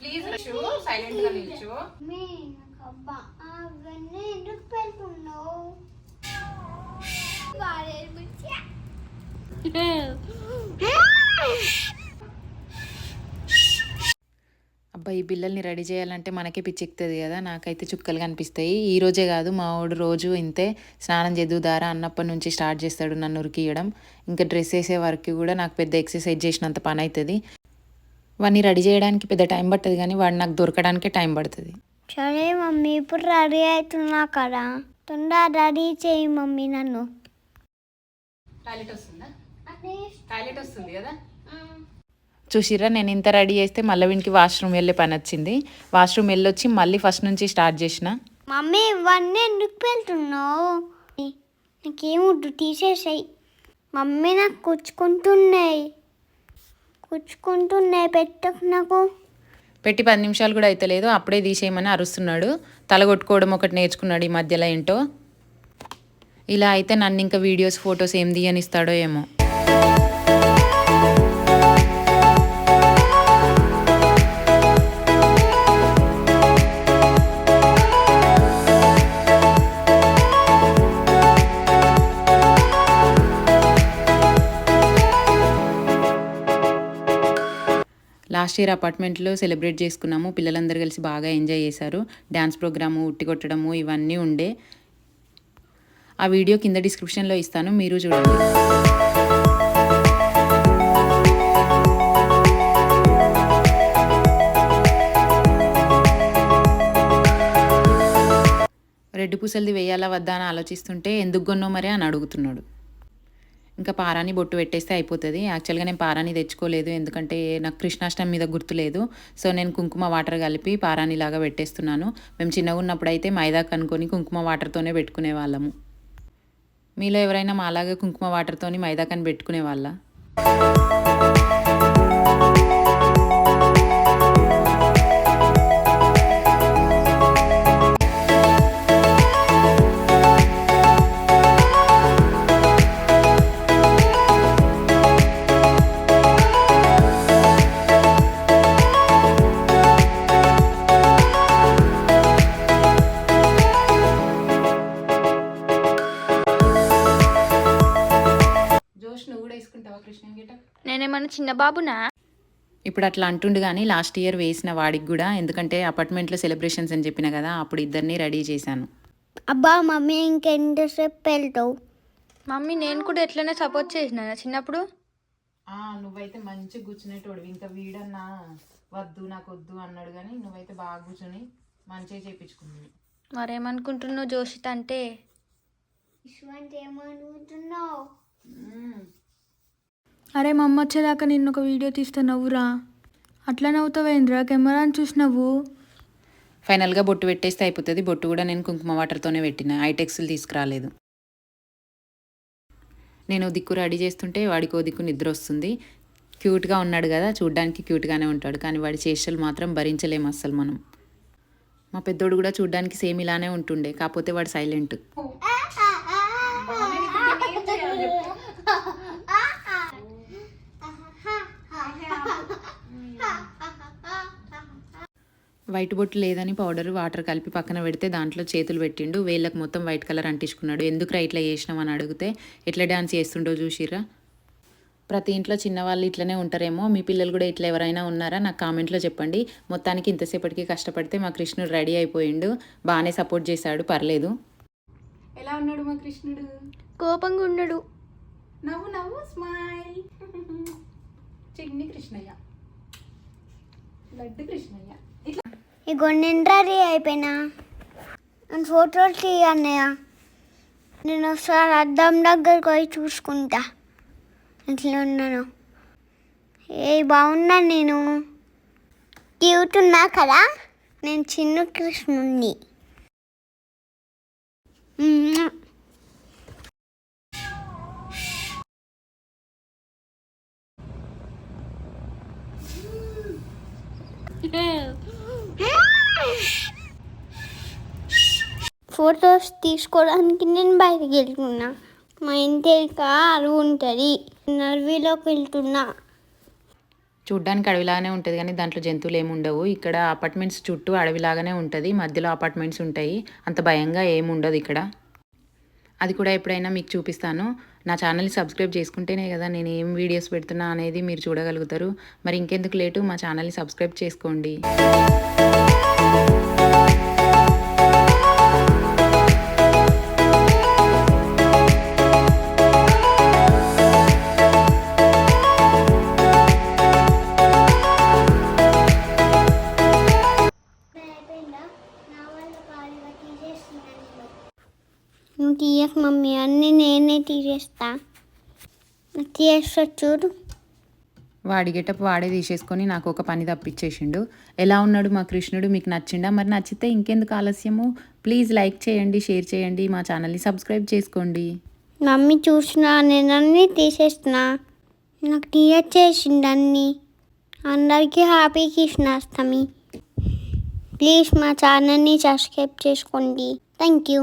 Please సైలెంట్గా నిల్చో. అబ్బా ఈ పిల్లల్ని రెడీ చేయాలంటే మనకే పిచ్చెక్కుతుంది కదా నాకైతే చుక్కలు కనిపిస్తాయి. ఈ రోజే కాదు మా వాడు రోజు ఇంతే స్నానం చేద్దుదారా అన్నప్పటి నుంచి స్టార్ట్ చేస్తాడు నన్ను ఉరికియడం ఇంకా డ్రెస్ వేసే వరకు కూడా నాకు పెద్ద ఎక్సర్సైజ్ చేసినంత పని అవుతుంది వాడిని రెడీ చేయడానికి పెద్ద టైం పడుతుంది కానీ వాడు నాకు దొరకడానికే టైం పడుతుంది. సరే మమ్మీ ఇప్పుడు రెడీ అవుతున్నా కదా. తొందర రెడీ చేయి మమ్మీ నన్ను. టాయిలెట్ వస్తుందా? టాయిలెట్ వస్తుంది కదా? చూసిర్రా నేను ఇంత రెడీ చేస్తే మళ్ళీ వీనికి వాష్రూమ్ వెళ్ళే పని వచ్చింది. వాష్రూమ్ వెళ్ళొచ్చి మళ్ళీ ఫస్ట్ నుంచి స్టార్ట్ చేసిన. మమ్మీ ఇవన్నీ ఎందుకు పెడుతున్నావు నాకేముద్దు తీసేసాయి. మమ్మీ నాకు కూర్చుకుంటున్నాయి కూర్చుకుంటున్నాయి పెట్టకు నాకు. పెట్టి పది నిమిషాలు కూడా అయితలేదు అప్పుడే తీసేయమని అరుస్తున్నాడు. తలగొట్టుకోవడం ఒకటి నేర్చుకున్నాడు ఈ మధ్యలో ఏంటో. ఇలా అయితే నన్ను ఇంకా వీడియోస్ ఫొటోస్ ఏం తీయనిస్తాడో ఏమో. లాస్ట్ ఇయర్ అపార్ట్మెంట్లో సెలబ్రేట్ చేసుకున్నాము. పిల్లలందరూ కలిసి బాగా ఎంజాయ్ చేశారు. డ్యాన్స్ ప్రోగ్రాము ఉట్టి కొట్టడము ఇవన్నీ ఉండే. ఆ వీడియో కింద డిస్క్రిప్షన్లో ఇస్తాను. మీరు చూడండి. రెడ్ పూసలది వేయాలా వద్దా అని ఆలోచిస్తుంటే ఎందుకు కొన్నో మరి? అని అడుగుతున్నాడు. ఇంకా పారాని బొట్టు పెట్టేస్తే అయిపోతుంది. యాక్చువల్గా నేను పారాని తెచ్చుకోలేదు. ఎందుకంటే నాకు కృష్ణాష్టమి మీద గుర్తులేదు సో నేను కుంకుమ వాటర్ కలిపి పారాని లాగా పెట్టేస్తున్నాను. మేము చిన్నగా ఉన్నప్పుడు అయితే మైదా కనుక్కొని కుంకుమ వాటర్తోనే పెట్టుకునే వాళ్ళము. మీలో ఎవరైనా మాలాగా కుంకుమ వాటర్తోని మైదా కని పెట్టుకునే వాళ్ళ? నేనేమన్నా చిన్న బాబునా? ఇప్పుడు అట్లా అంటుండు కానీ లాస్ట్ ఇయర్ వేసిన వాడికి కూడా ఎందుకంటే అపార్ట్మెంట్లో సెలబ్రేషన్స్ అని చెప్పిన కదా అప్పుడు ఇద్దరిని రెడీ చేశాను. అబ్బా మమ్మీ ఇంకెంతసేపు వెళ్తావు? మమ్మీ నేను కూడా ఎట్లనే సపోర్ట్ చేసిన చిన్నప్పుడు? నువ్వైతే మంచిగా కూర్చునేటోడు ఇంకా వీడన్నా వద్దు నాకు వద్దు అన్నాడు కానీ నువ్వైతే బాగా కూర్చొని మంచిగా చేయించుకున్నావు మరేమనుకుంటున్నావు జోషిత అంటే? ఏమనుకుంటున్నావు? అరే మా అమ్మ వచ్చేదాకా నిన్ను ఒక వీడియో తీస్తే నవ్వురా. అట్లా నవ్వుతావేంద్రా కెమెరాని చూసి నవ్వు. ఫైనల్గా బొట్టు పెట్టేస్తే అయిపోతుంది. బొట్టు కూడా నేను కుంకుమ వాటర్తోనే పెట్టిన. ఐటెక్స్లు తీసుకురాలేదు. నేను ఓ దిక్కు రెడీ చేస్తుంటే వాడికి ఓ దిక్కు నిద్ర వస్తుంది క్యూట్గా ఉన్నాడు కదా. చూడ్డానికి క్యూట్గానే ఉంటాడు. కానీ వాడి చేష్టలు మాత్రం భరించలేము అస్సలు మనం. మా పెద్దోడు కూడా చూడ్డానికి సేమ్ ఇలానే ఉంటుండే. కాకపోతే వాడు సైలెంట్. వైట్ బొట్టు లేదని పౌడర్ వాటర్ కలిపి పక్కన పెడితే దాంట్లో చేతులు పెట్టిండు. వేళ్ళకి మొత్తం వైట్ కలర్ అంటించుకున్నాడు. ఎందుకు ఇట్లా చేసినాం అని అడిగితే ఎట్లా డ్యాన్స్ చేస్తుండో చూసిర్రా. ప్రతి ఇంట్లో చిన్నవాళ్ళు ఇట్లనే ఉంటారేమో. మీ పిల్లలు కూడా ఇట్లా ఎవరైనా ఉన్నారా? నాకు కామెంట్లో చెప్పండి. మొత్తానికి ఇంతసేపటికి కష్టపడితే మా కృష్ణుడు రెడీ అయిపోయిండు. బాగానే సపోర్ట్ చేశాడు. పర్లేదు. ఎలా ఉన్నాడు మా కృష్ణుడు? కోపంగా ఉన్నాడు. నవ్వు నవ్వు స్మైల్ చిన్ని కృష్ణయ్య. లడ్డు కృష్ణయ్య. ఇట్లా ఇగో నేను రీ అయిపోయినా. నేను ఫోటోలు తీయన్నయ్య నేను ఒకసారి అద్దం దగ్గరకు పోయి చూసుకుంటా. ఇట్లా ఉన్నాను. ఏ బాగున్నా నేను. క్యూట్ ఉన్నా కదా? నేను చిన్న కృష్ణుణ్ణి. Yeah. ఫొటోస్ తీసుకోవడానికి నేను బయటకు వెళ్తున్నా. మా ఇంటి అరువు ఉంటుంది. అడవిలోకి వెళ్తున్నా. చూడ్డానికి అడవిలాగానే ఉంటుంది కానీ దాంట్లో జంతువులు ఏమి ఉండవు. ఇక్కడ అపార్ట్మెంట్స్ చుట్టూ అడవిలాగానే ఉంటుంది. మధ్యలో అపార్ట్మెంట్స్ ఉంటాయి. అంత భయంగా ఏమి ఉండదు ఇక్కడ. అది కూడా ఎప్పుడైనా మీకు చూపిస్తాను. నా ఛానల్ని సబ్స్క్రైబ్ చేసుకుంటేనే కదా నేను ఏం వీడియోస్ పెడుతున్నా అనేది మీరు చూడగలుగుతారు. మరి ఇంకెందుకు లేటు? మా ఛానల్ని సబ్స్క్రైబ్ చేసుకోండి. తీయకు మమ్మీ అన్నీ నేనే తీసేస్తా. తీసేస్తా చూడు. వాడి గెటప్ వాడే తీసేసుకొని నాకు ఒక పని తప్పించేసిండు ఎలా ఉన్నాడు మా కృష్ణుడు? మీకు నచ్చిండా? మరి నచ్చితే ఇంకెందుకు ఆలస్యము? ప్లీజ్ లైక్ చేయండి షేర్ చేయండి మా ఛానల్ని సబ్స్క్రైబ్ చేసుకోండి. మమ్మీ చూసినా నేను అన్నీ తీసేస్తున్నా. నాకు తీయచ్చేసింది అన్నీ అందరికీ హ్యాపీ కృష్ణాష్టమి. ప్లీజ్ మా ఛానల్ని సబ్స్క్రైబ్ చేసుకోండి. Thank you.